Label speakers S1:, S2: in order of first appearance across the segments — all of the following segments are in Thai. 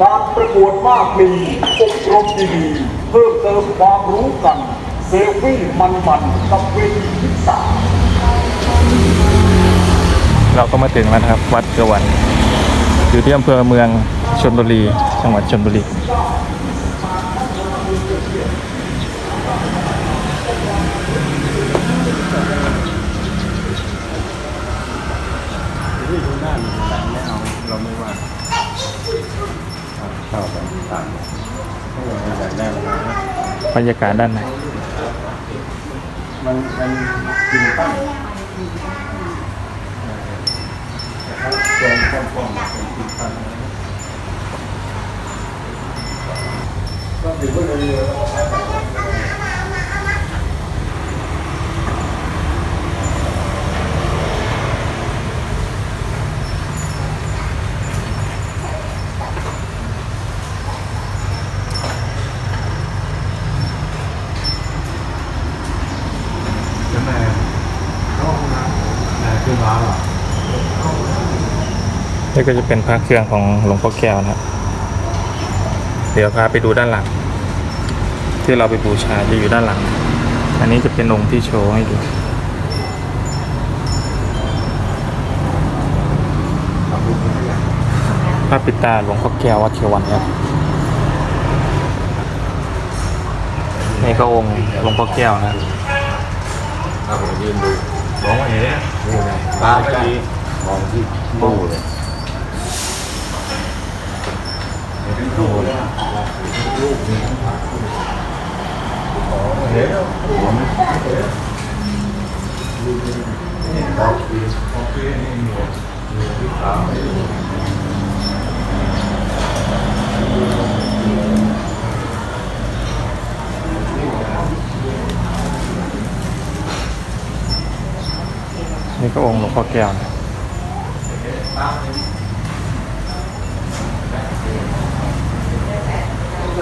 S1: การประกวดมากมีอบรมดีๆเพิ่มเติมความรู้กัน เซลฟี่มันๆกับเวทีทิศา
S2: เราก็มาถึงแล้วนะครับ วัดเกวันอยู่ที่อำเภอเมืองชนบุรี จังหวัดชนบุรี
S3: ที่ดูหน้ามีแต่ไม่เอาเราไม่ว่า ข้าวันต่างได้
S2: บรรยากาศด้านใน
S3: มันมันกินตั้งแกงป้อมๆเป็นกินตั้งก็ถือว่าเรือๆ
S4: แล้วแม่เข้าห้องน้ำแม่ขึ้นร้านเหรอ
S2: นี่ก็จะเป็นพระเครื่องของหลวงพ่อแก้วนะครับ เดี๋ยวพาไปดูด้านหลัง ที่เราไปบูชาจะอยู่ด้านหลัง อันนี้จะเป็นองค์ที่โชว์ให้ดูพระปิดตาหลวงพ่อแก้ววัดเทวันครับนี่ก็องค์หลวงพ่อแก้วนะครับ
S3: เอาผมยืนดูมองว่าเห็นนี่ไงตาไม่ดีมองที่ตู้เลย นตู้เลยลูกนี่เห็นแล้วผมไม่เห็นโอเคโอเคนี่หนวดหนวดที่ขาไม่รู้
S2: นี่ก็องค์หลวงพ่อแก้วนะ เด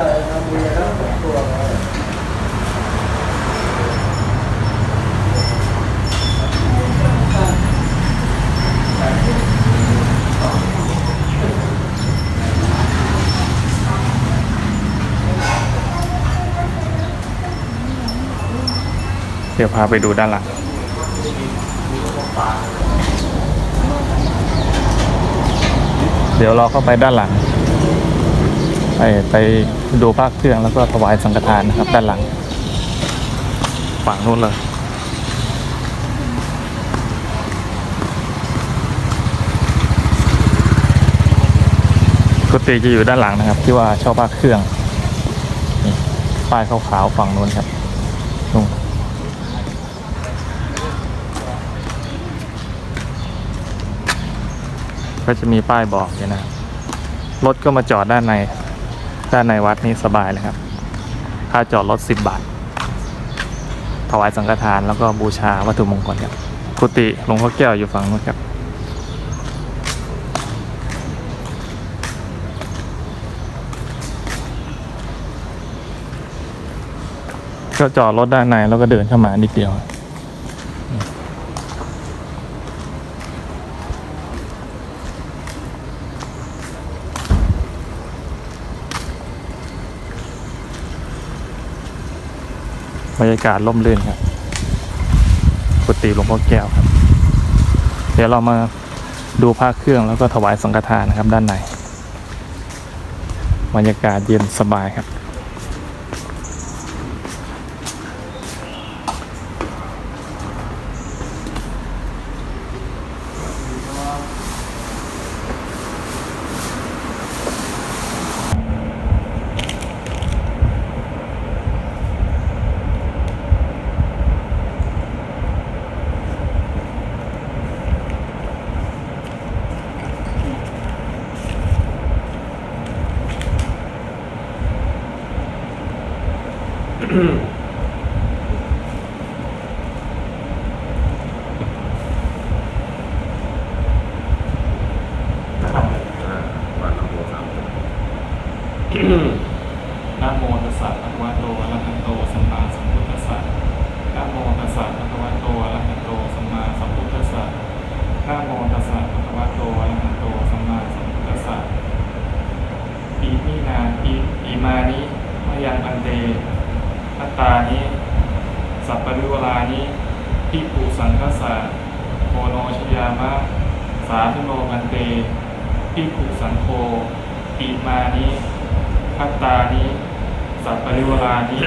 S2: ี๋ยวพาไปดูด้านหลัง เดี๋ยวเราเข้าไปด้านหลัง ไปไปดูภาคเครื่องแล้วก็ถวายสังฆทานนะครับ ด้านหลัง ฝั่งนู้นเลยกุฏิจะอยู่ด้านหลังนะครับ ที่ว่าเช่าภาคเครื่องป้ายขาวๆฝั่งนู้นครับนู่นก็จะมีป้ายบอกอยู่นะรถก็มาจอดด้านใน ด้านในวัดนี้สบายเลยครับ ค่าจอดรถสิบบาท ถวายสังฆทานแล้วก็บูชาวัตถุมงคลครับ กุฏิหลวงพ่อแก้วอยู่ฝั่งนู้นครับ ก็จอดรถด้านในแล้วก็เดินเข้ามานิดเดียว บรรยากาศร่มรื่นครับกุฏิหลวงพ่อแก้วครับ เดี๋ยวเรามาดูภาคเครื่องแล้วก็ถวายสังฆทานนะครับด้านในบรรยากาศเย็นสบายครับ อ่าวัดหนะโมตัสสะภะคะวะโตอะระหะโตสัมมาสัมพุทธัสสะนะโมตัสสะภะคะวะโตอะระหะโตสัมมาสัมพุทธัสสะนะโมตัสสะภะคะวะโตอะระหะโตสัมมาสัมพุทธัสสะอิมานิมะยังพันเต ตานิสัพปริวลานิพิภูสังคสะโมโนชยามะ สาธุโนพันเตพิภูสังโฆอิมานิพัตตานิสัพปริวลานิ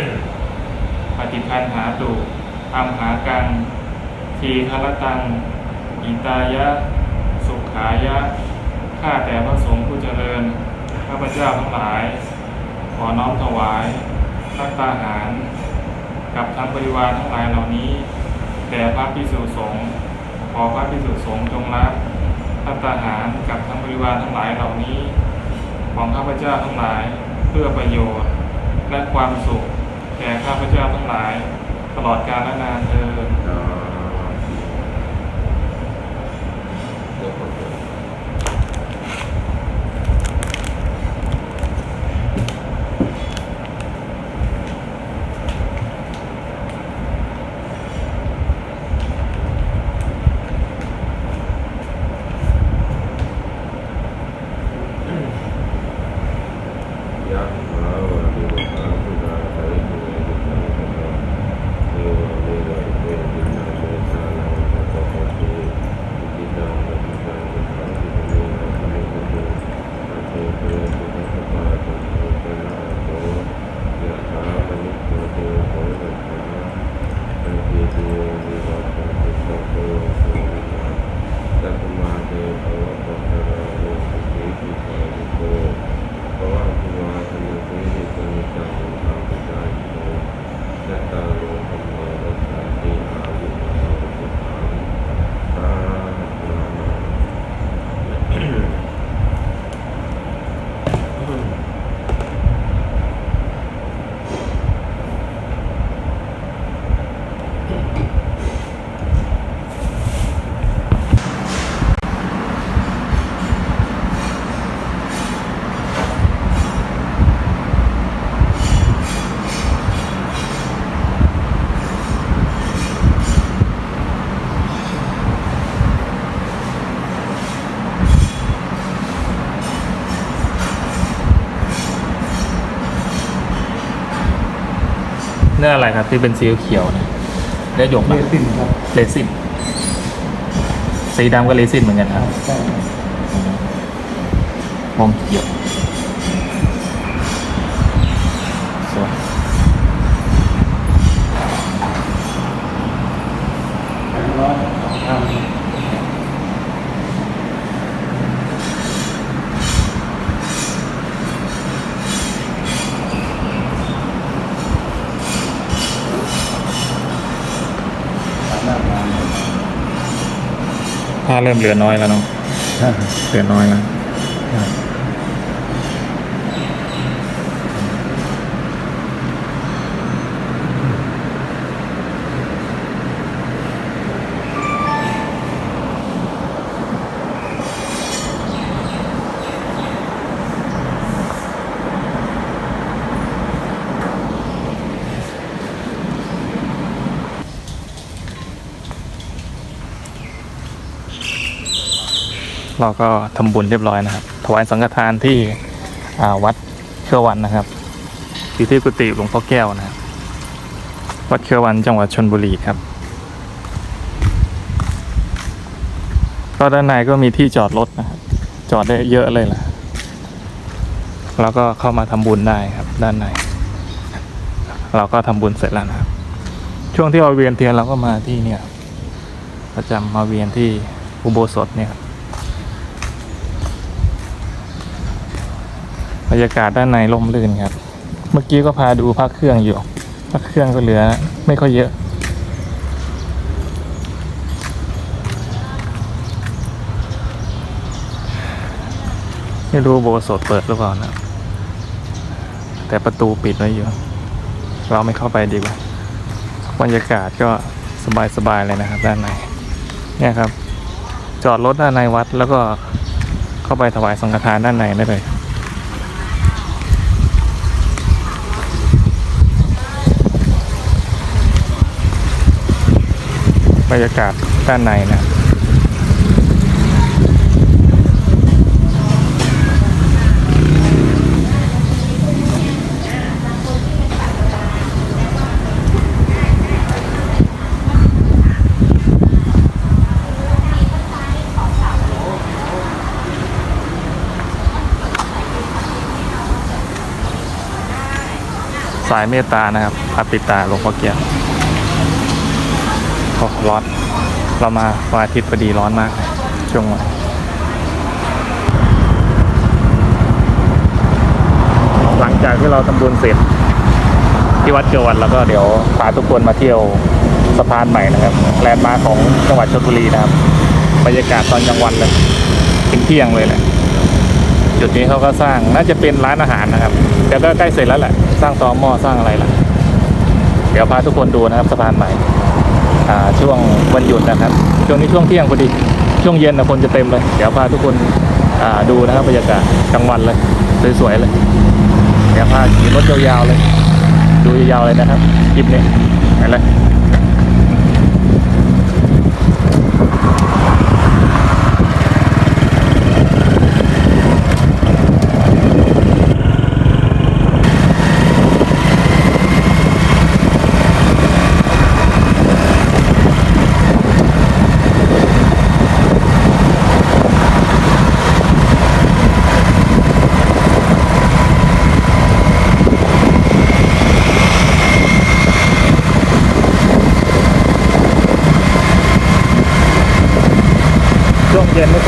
S2: ปฏิคันหาตุอัมหากัง ทีคารตังอิตายะ สุขายะ ข้าแต่พระสงฆ์ผู้เจริญ ข้าพเจ้าทั้งหลาย ขอน้อมถวาย พัตตาหาร กับทั้งบริวารทั้งหลายเหล่านี้แด่พระพิสุสงฆ์ขอพระพิสุสงฆ์จงรับพัตตาหารกับทั้งบริวารทั้งหลายเหล่านี้ ของข้าพเจ้าทั้งหลายเพื่อประโยชน์ และความสุขแก่ข้าพเจ้าทั้งหลาย ตลอดกาลนานเทอญ
S3: เนื้ออะ
S2: ไรครับ ที่เป็นสีเขียวเนี่ยเนื้อหยก
S4: เบ
S2: ปะ
S4: สินครับ
S2: เลซินสีดำก็เลซินเหมือนกันครับ
S4: ใช่
S2: มองเขียวสวย
S4: แปดร้อยทำ
S2: ผ้าเริ่มเหลือน้อยแล้วเนาะ
S4: ใช่
S2: เหลือน้อยแล้ว เราก็ทำบุญเรียบร้อยนะครับ ถวายสังฆทานที่วัดเชื่อวันนะครับอยู่ที่กุฏิหลวงพ่อแก้วนะครับวัดเชื่อวันจังหวัดชนบุรีครับ ก็ด้านในก็มีที่จอดรถนะครับ จอดได้เยอะเลยล่ะ แล้วก็เข้ามาทำบุญได้ครับ ด้านใน เราก็ทำบุญเสร็จแล้วนะครับ ช่วงที่เราเวียนเทียนเราก็มาที่เนี่ยประจำมาเวียนที่อุโบสถเนี่ยครับ บรรยากาศด้านในร่มรื่นครับ เมื่อกี้ก็พาดูพักเครื่องอยู่พักเครื่องก็เหลือไม่ค่อยเยอะ ไม่รู้โบสถเปิดหรือเปล่านะ แต่ประตูปิดไว้อยู่ เราไม่เข้าไปดีกว่า บรรยากาศก็สบายๆเลยนะครับ ด้านใน เนี่ยครับ จอดรถด้านในวัดแล้วก็เข้าไปถวายสังฆทานด้านในได้เลย บรรยากาศด้านในนะ
S5: สายเมตตานะครับพรปิตาหลวงพ่อเกียรติ โอ้ร้อน เรามาวันอาทิตย์พอดีร้อนมาก ช่วงวันหลังจากที่เราทำบุญเสร็จ ที่วัดเกวันแล้วก็เดี๋ยวพาทุกคนมาเที่ยวสะพานใหม่นะครับแลนด์มาร์คของจังหวัดชลบุรีนะครับบรรยากาศตอนกลางวันเลยถึงเที่ยงเลยแหละจุดนี้เขาก็สร้างน่าจะเป็นร้านอาหารนะครับแต่ก็ใกล้เสร็จแล้วแหละ สร้างตอหม้อสร้างอะไรล่ะ เดี๋ยวพาทุกคนดูนะครับสะพานใหม่ ช่วงวันหยุดนะครับ ช่วงนี้ช่วงเที่ยงพอดี ช่วงเย็นนะคนจะเต็มเลย เดี๋ยวพาทุกคนดูนะครับบรรยากาศกลางวันเลย สวยๆเลย เดี๋ยวพาขี่รถยาวๆเลย ดูยาวๆเลยนะครับคลิปนี้ไปเลย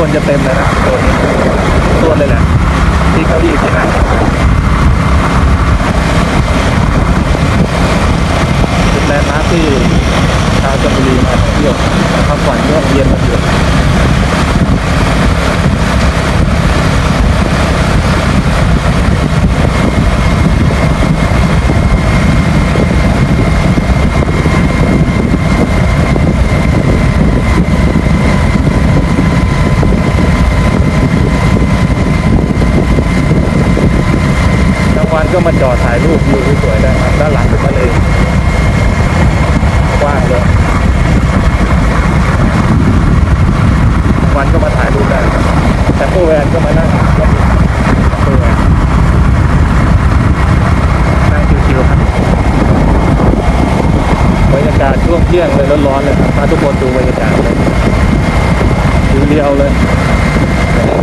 S5: ควรจะเต็มเลยนะตัวนี้ตัวเลยแหละที่เก้าอี้ที่นั่งเป็นแลนด์มาร์คที่ชาวชลบุรีมาเที่ยวพักผ่อนช่วงเย็นมาเยอะกลางวันก็มาจอดถ่ายรูปวิวสวยๆได้ครับด้านหลังเป็นทะเลกว้างเลยกลางวันก็มาถ่ายรูปได้แต่ผู้แวนก็มานั่งรถผู้แวนนั่งชิวๆครับบรรยากาศช่วงเที่ยงเลย ร้อนๆเลยครับพาทุกคนดูบรรยากาศเลยดูเรียวเลย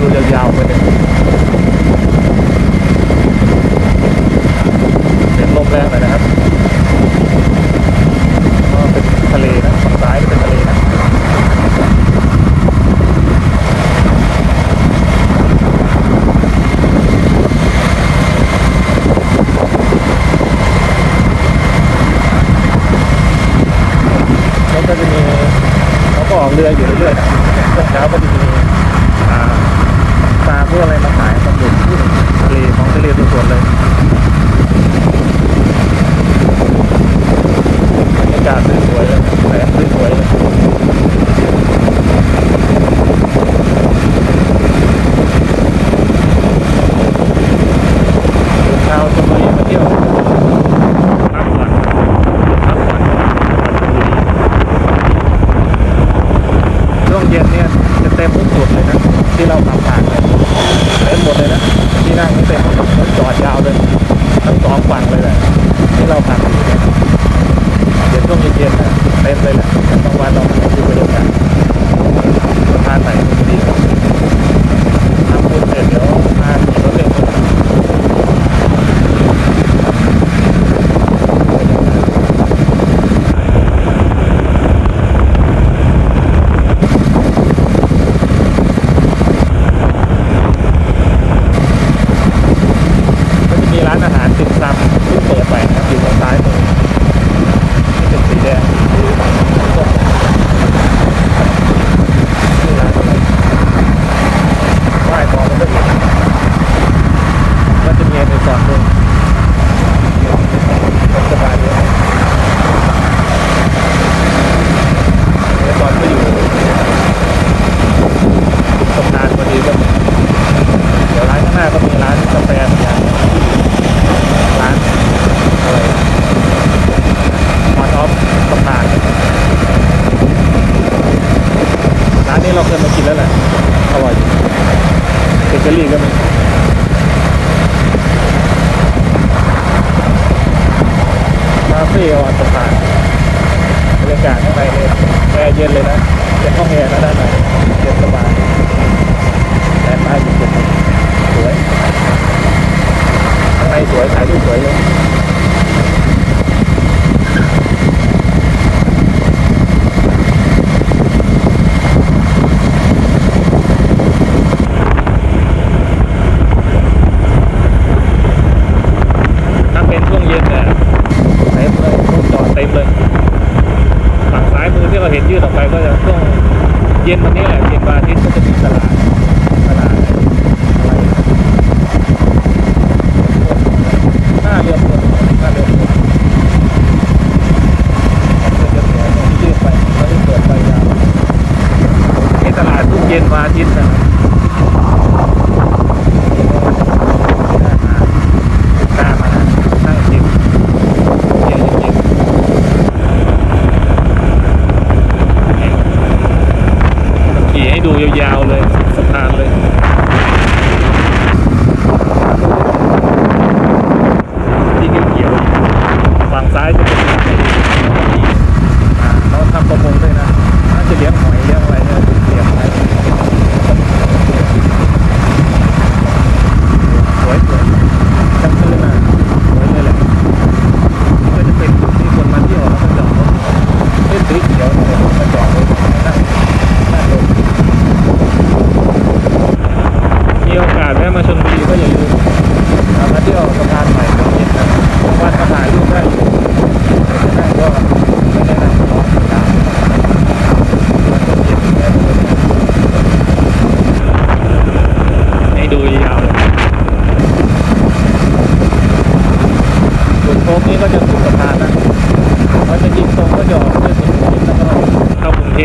S5: ดูยาวๆไปเลย เป็นลมแรงหน่อยนะครับก็เป็นทะเลนะฝั่งซ้ายเป็นทะเลนะแล้วก็จะมี เขาก็ออกเรืออยู่เรื่อยๆนะช่วงเช้าก็จะมีอ่าปลาพวกอะไรมาขายปลาหมึกที่ทะเลของทะเลสดๆเลย บรรยากาศสวยๆเลยแสงสวยๆเลยชาวชลบุรีมาเที่ยวพักผ่อนพักผ่อนช่วงเย็นเนี่ยจะเต็มทุกจุดเลยนะที่เราทำผ่านเลยเต็มหมดเลยนะที่นั่งนี่เต็มรถจอดยาวเลยทั้งสองฝั่งเลยแหละที่เราผ่านอยู่เนี่ยเดี๋ยวช่วงเย็นๆนะเต็มเลยแหละ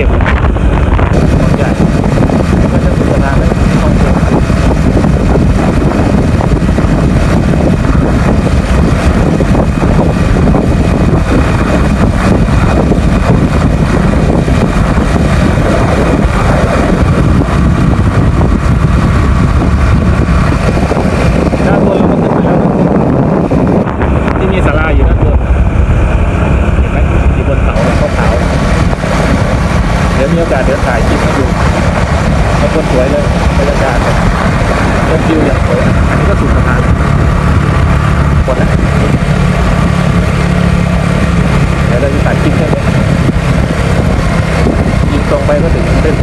S5: гривень. โคตสวยเลยบรรยากาศรถวิวอย่างสวยอันนี้ก็สุดสะพานหมดแล้วเดี๋ยวเราจะตัดคลิปแค่นี้ยิงตรงไปก็ถึงเส้น